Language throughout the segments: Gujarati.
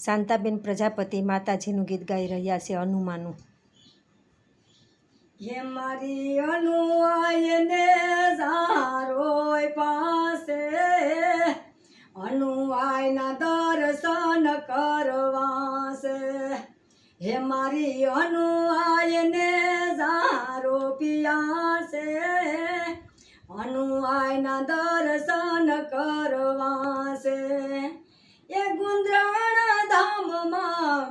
શાંતાબેન પ્રજાપતિ માતાજીનું ગીત ગાઈ રહ્યા છે અનુમાનું. હે મારી અનુઆયને સારોય પાસે, અનુઆયના દર્શન કરવા છે હે મારી અનુઆયને સારો પિયા છે અનુઆયના દર્શન કરવા છે એ ધામમાં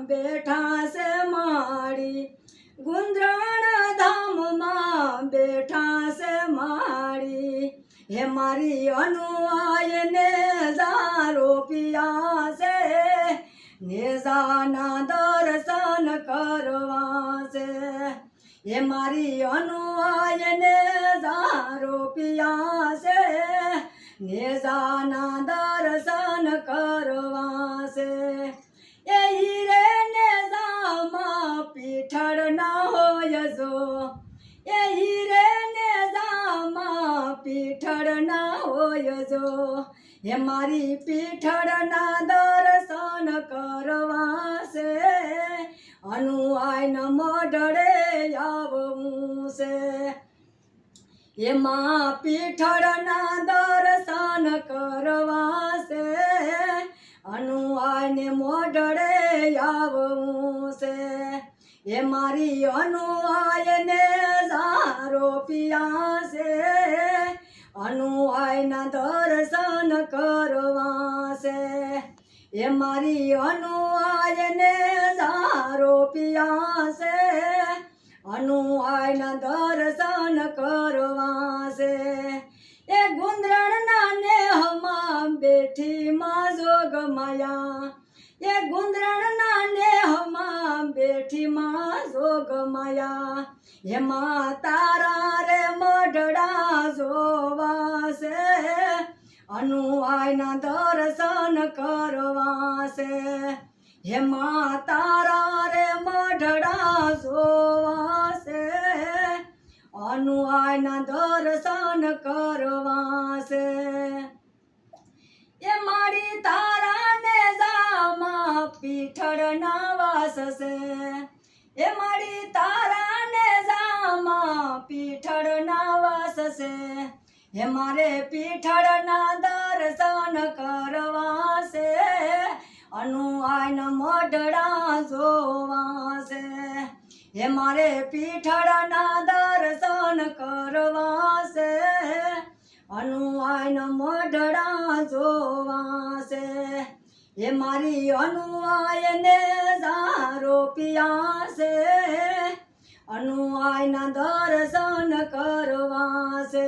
બેઠા છે માળી. ગુંદ્રાણા ધામમાં બેઠા છે માળી. હે મારી અનુઆયને જારો પિયા છે. નેજાના દર્શન કરવા છે. હે મારી અનુઆયને જારો પિયા છે. નેજાના દર્શન કરવા પીઠળ ના હોય જો. હે મારી પીઠળ ના દર્શન કરવા છે અનુઆયન મોઢડે આવવું છે એમાં પીઠળના દર્શન કરવાશે. છે અનુઆયને મોઢડે આવવું છે એ મારી અનુઆયને સારો પિયા છે દર્શન કરવા છે એ મારી અનુઆયને સારો પિયા છે અનુઆયના દર્શન કરવા છે એ ગુંદરણના નેહમાં બેઠી માં જોગમાયા. એ ગુંદરણના નેહમાં બેઠી માં જોગમાયા. એમાં તારા રે મઢડા જોવા છે અનુઆયના દર્શન કરવાશે. હે મા તારા રે મઢડા સોવાશે. અનુવાયના દર્શન કરવાશે. એ મારી તારા ને જામાં પીઠળ ના વાસશે એ મારી તારા ને જામાં પીઠળ ના વાસ છે હે મારે પીઠળના દર્શન કરવા છે અનુઆયન મોઢડા જોવા છે હે મારે પીઠળના દર્શન કરવા છે અનુઆયન મોઢડા જોવા હે મારી અનુઆયને સારો પિયા છે અનુઆયના દર્શન કરવા છે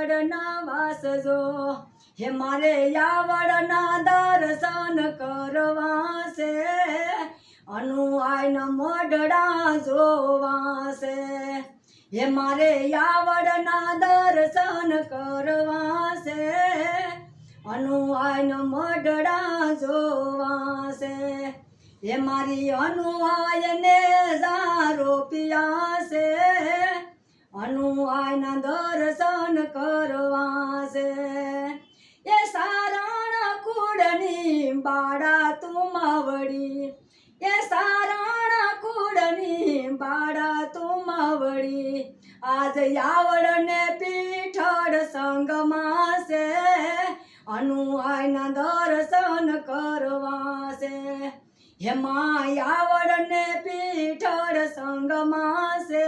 જામાયાવડ ના વાસજો, હે મારે યાવડના દર્શન કરવા છે અનુઆયના મોઢડા જોવા હે મારે યાવડના દર્શન કરવા છે અનુઆયન મઢડા જોવા છે હે મારી અનુઆયને સારો પિયા છે અનુઆયના દર્શન કરવા છે એ સારણ કુડની બાળા તું માવડી. એ સારણ કુડની બાળા તું માવડી. આજ યાવડને પીઠળ સંગમાં છે અનુઆયના દર્શન કરવા છે હે માયાવડને પીઠળ સંગમાં છે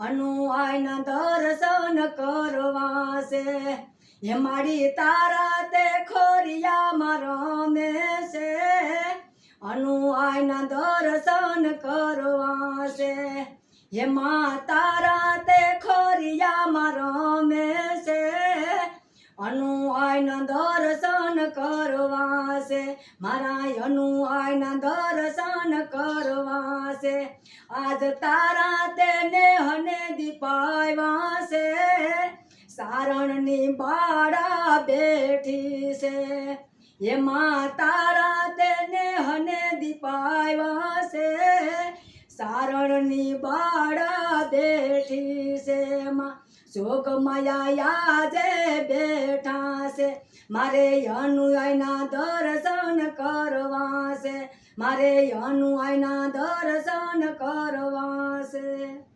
અનુઆયના દર્શન કરવા છે હે મારી તારા તે ખોરિયામાં રમે છે અનુઆયના દર્શન કરવા છે હે મા તારા તે ખોરિયામાં રમે છે અનુઆયના દર્શન કરવા છે મારા અનુઆયના દર્શન કરવાશે. આજ તારા તેને હને દીપાવાશે સારણની બાળા બેઠી છે એમાં તારા તેને હને દીપાવાશે સારણની બાળ બેઠી છે માં. શોકમયા યાજે બેઠા છે મારે અનુયાયના દર્શન કરવા છે મારે અનુયાયના દર્શન કરવા છે